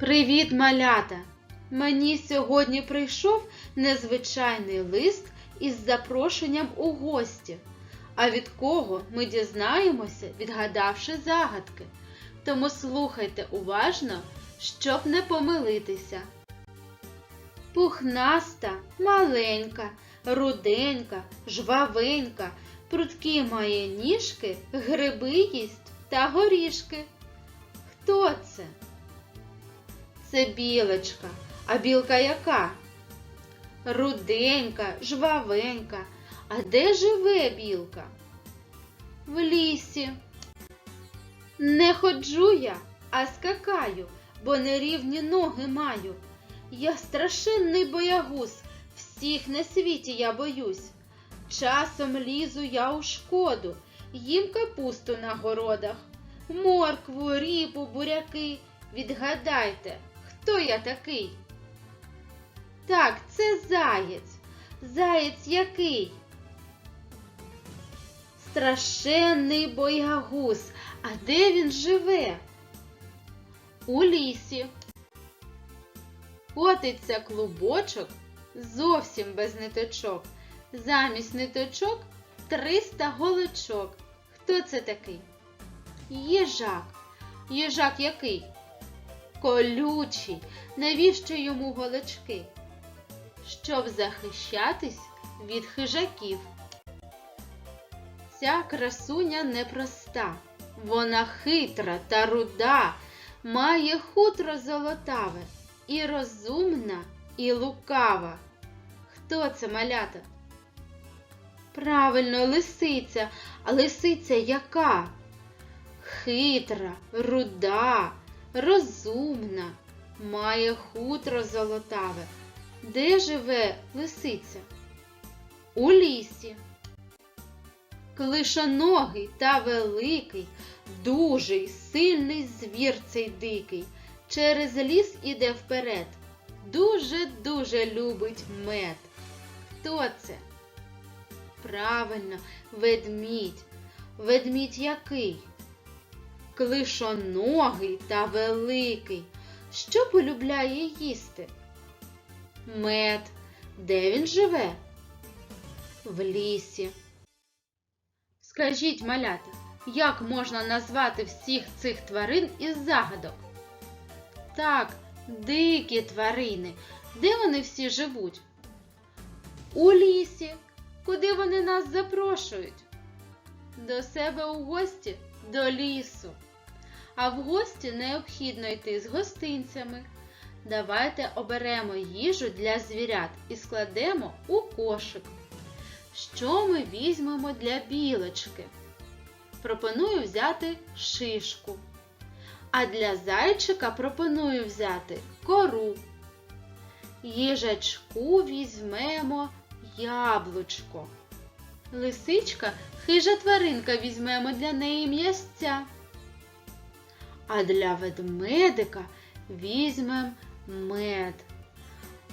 Привіт, малята! Мені сьогодні прийшов незвичайний лист із запрошенням у гості. А від кого ми дізнаємося, відгадавши загадки. Тому слухайте уважно, щоб не помилитися. Пухнаста, маленька, руденька, жвавенька, прудкі має ніжки, гриби їсть та горішки. Хто це? Це білочка. А білка яка? Руденька, жвавенька. А де живе білка? В лісі. Не ходжу я, а скакаю, бо нерівні ноги маю. Я страшенний боягуз, всіх на світі я боюсь. Часом лізу я у шкоду, їм капусту на городах, моркву, ріпу, буряки. Відгадайте, хто я такий? Так, це заєць. Заєць який? Страшенний боягуз. А де він живе? У лісі. Котиться клубочок зовсім без ниточок. Замість ниточок 300 голочок. Хто це такий? Їжак. Їжак який? Колючий. Навіщо йому голочки? Щоб захищатись від хижаків. Ця красуня непроста. Вона хитра та руда, має хутро золотаве, і розумна, і лукава. Хто це малята? Правильно, лисиця. А лисиця яка? Хитра, руда, розумна, має хутро золотаве. Де живе лисиця? У лісі. Клишоногий та великий, дужий, сильний звір цей дикий, через ліс іде вперед. Дуже-дуже любить мед. Хто це? Правильно, ведмідь. Ведмідь який? Клишоногий та великий. Що полюбляє їсти? Мед. Де він живе? В лісі. Скажіть, малята, як можна назвати всіх цих тварин із загадок? Так, дикі тварини. Де вони всі живуть? У лісі. Куди вони нас запрошують? До себе у гості до лісу. А в гості необхідно йти з гостинцями. Давайте оберемо їжу для звірят і складемо у кошик. Що ми візьмемо для білочки? Пропоную взяти шишку. А для зайчика пропоную взяти кору. Їжачку візьмемо яблучко. Лисичка хижа тваринка візьмемо для неї м'ясця. А для ведмедика візьмемо мед.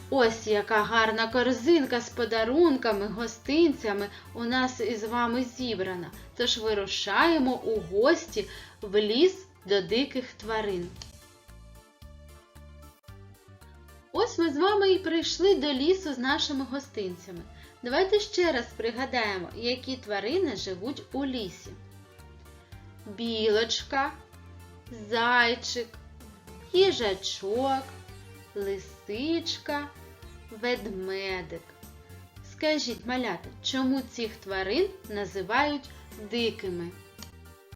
Ось яка гарна корзинка з подарунками, гостинцями у нас із вами зібрана. Тож вирушаємо у гості в ліс до диких тварин. Ось ми з вами і прийшли до лісу з нашими гостинцями. Давайте ще раз пригадаємо, які тварини живуть у лісі. Білочка, зайчик, їжачок, лисичка, ведмедик. Скажіть, малята, чому цих тварин називають дикими?